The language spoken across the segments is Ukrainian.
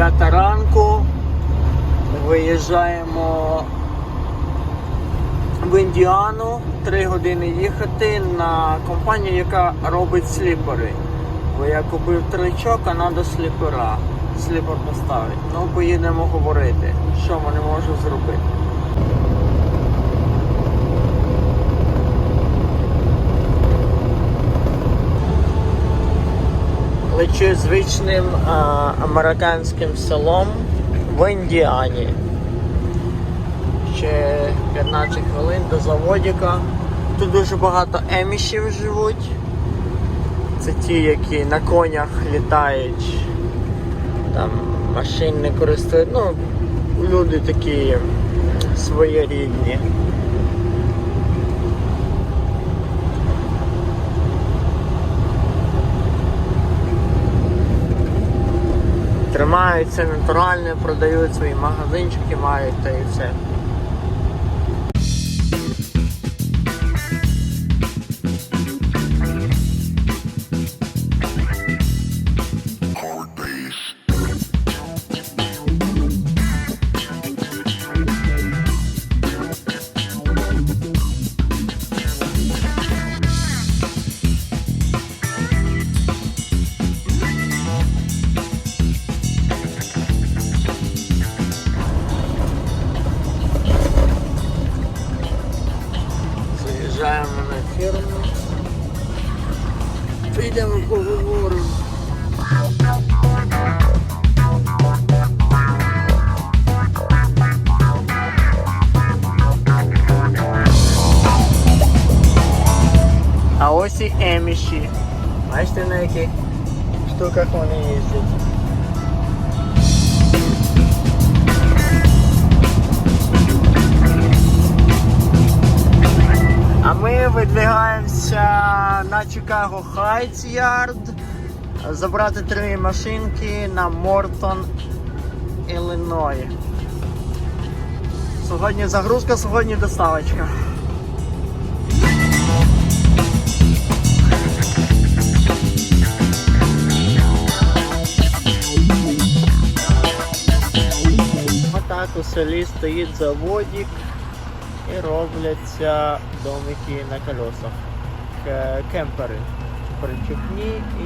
9 ранку. Виїжджаємо в Індіану. 3 години їхати на компанію, яка робить сліпери. Бо я купив тричок, а треба сліпера. Сліпер поставити. Ну, поїдемо говорити, що вони можуть зробити. Лечу звичним а, американським селом в Індіані. Ще 15 хвилин до заводіка. Тут дуже багато емішів живуть. Це ті, які на конях літають, там машин не користують. Ну, люди такі своєрідні. Тримаються натуральне, продають свої магазинчики, мають та і все. Заїжджаємо на фірму. Підемо поговоримо. А ось і еміші. Бачите на яких штуках вони їздять. А ми видвигаємося на Чикаго Хайтс Ярд забрати три машинки на Мортон, Іллиной. Сьогодні загрузка, сьогодні доставочка. Отак у селі стоїть заводик і робляться домики на колесах. Кемпери. Причепні і.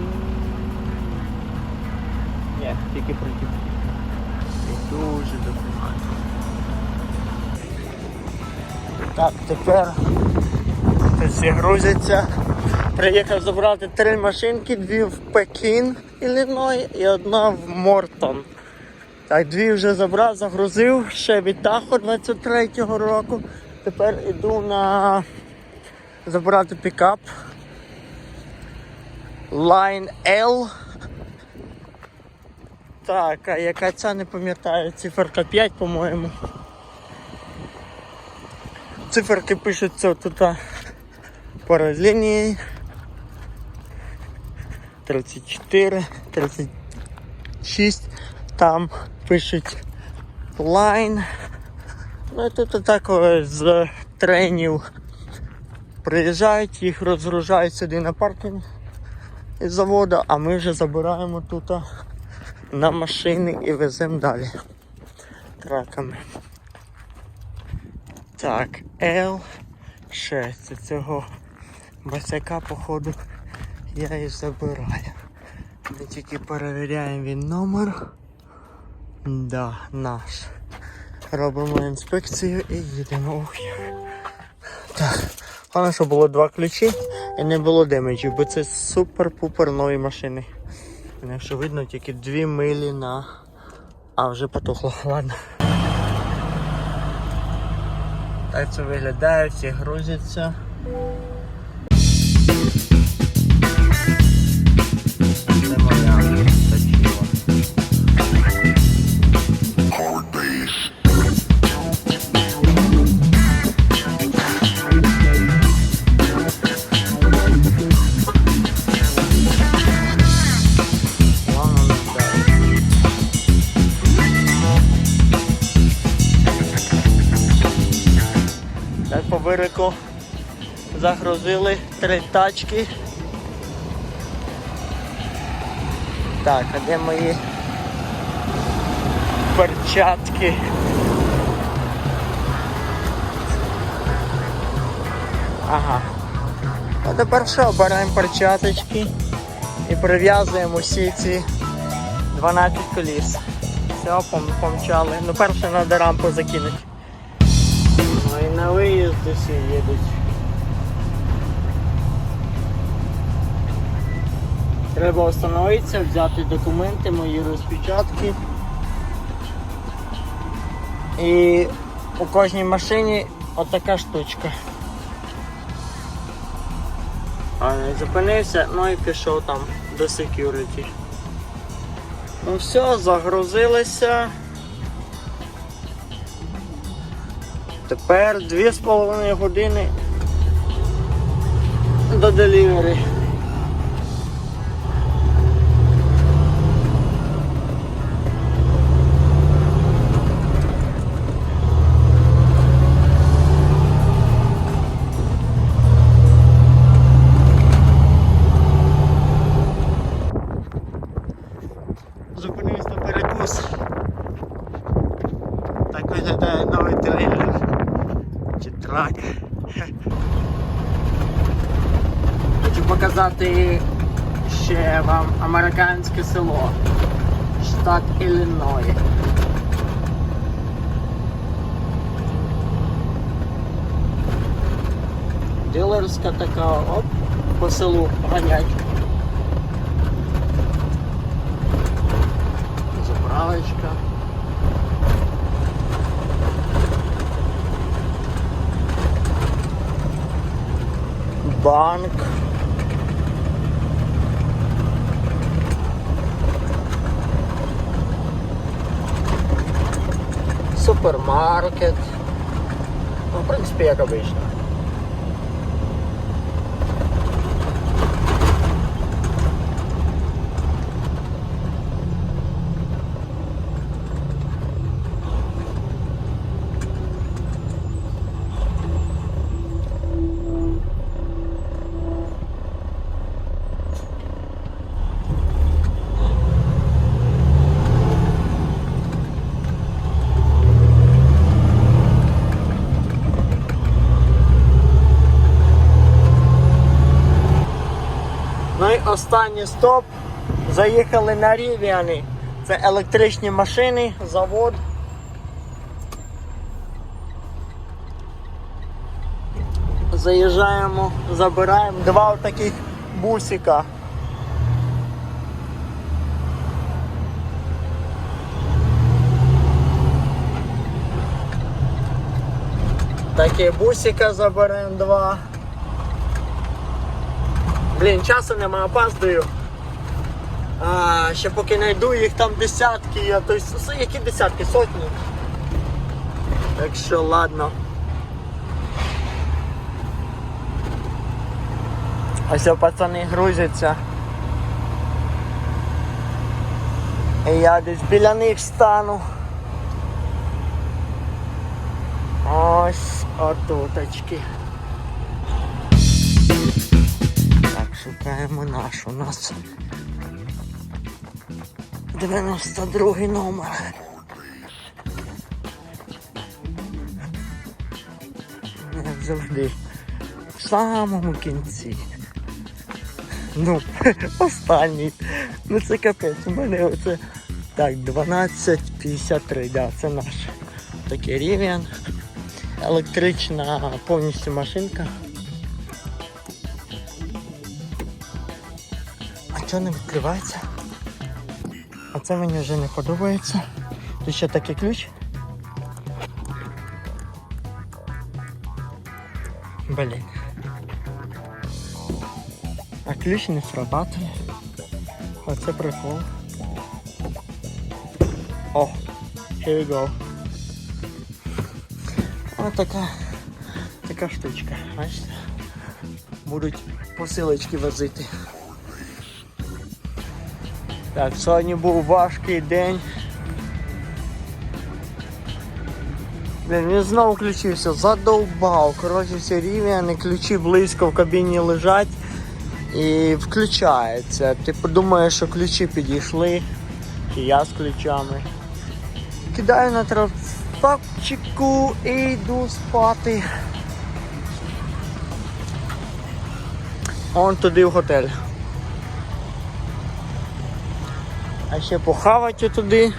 Ні, тільки причепні. І дуже допомагає. Так, тепер всі грузяться. Приїхав забрати три машинки, дві в Пекін, Ілліной і одна в Мортон. Так, дві вже забрав, загрузив, ще від Тахо 23-го року. Тепер іду на забрати пікап. Line L. Так, а яка ця не пам'ятаю, циферка 5, по-моєму. Циферки пишуться тут а, по лінії. 34, 36, там пишуть line. Ну і тут так з тренів приїжджають, їх розгружають сюди на паркінг із заводу, а ми вже забираємо тут на машини і веземо далі траками. Так, L6. Це цього басяка, походу, я і забираю. Ми тільки перевіряємо він номер. Да, наш. Робимо інспекцію і їдемо. Ох. Так. Головне, щоб було два ключі і не було демеджів, бо це супер-пупер нові машини. Якщо видно, тільки дві милі на. А, вже потухло, ладно. Так це виглядає, всі грузяться. Загрузили три тачки. Так, а де мої перчатки. Ага. А тепер що, беремо перчаточки і прив'язуємо всі ці 12 коліс. Все, пом- помчали. Ну перше треба рампу закинути. Ну і на виїзд усі їдуть. Треба встановитися, взяти документи, мої розпечатки. І у кожній машині отака штучка. А зупинився, ну і пішов там до security. Ну все, загрузилися. Тепер 2,5 години до делівері. Так виглядає новий трейлер. Чи трак. Хочу показати ще вам американське село. Штат Ілліной. Дилерська така, оп, по селу ганять. Заправочка. bank. Supermarket. No, v principu je ga veš. Ne? Останній стоп. Заїхали на Рівіани. Це електричні машини, завод. Заїжджаємо, забираємо два таких бусика. Такі бусика заберемо два. Блін, часу нема, опаздую. А, ще поки знайду їх там десятки, я то есть, які десятки, сотні. Так що ладно. Ось пацани грузяться. І я десь біля них стану. Ось отуточки. Шукаємо наш. У нас 92 номер. Як завжди. В самому кінці. Ну, останній. Ну це капець. У мене оце. Так, 12.53, да, це наш. Такий рівень. Електрична повністю машинка. А чого не відкривається? А це мені вже не подобається. Тут ще такий ключ. Блін. А ключ не срабатує. Оце прикол. О, here we go. Ось така, така штучка, бачите? Будуть посилочки возити. Так, сьогодні був важкий день. Він знову включився, задовбав. Коротше, всі рівні, ключі близько в кабіні лежать і включається. Ти подумаєш, що ключі підійшли, чи я з ключами. кидаю на травпакчику і йду спати. Он туди в готель. А ще похавати туди.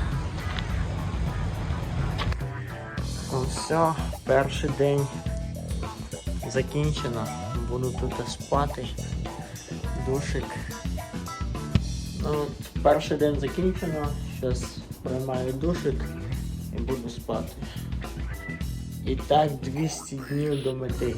Все, перший день закінчено. Буду тут спати. Душик. Ну, от перший день закінчено. Зараз приймаю душик і буду спати. І так 200 днів до мети.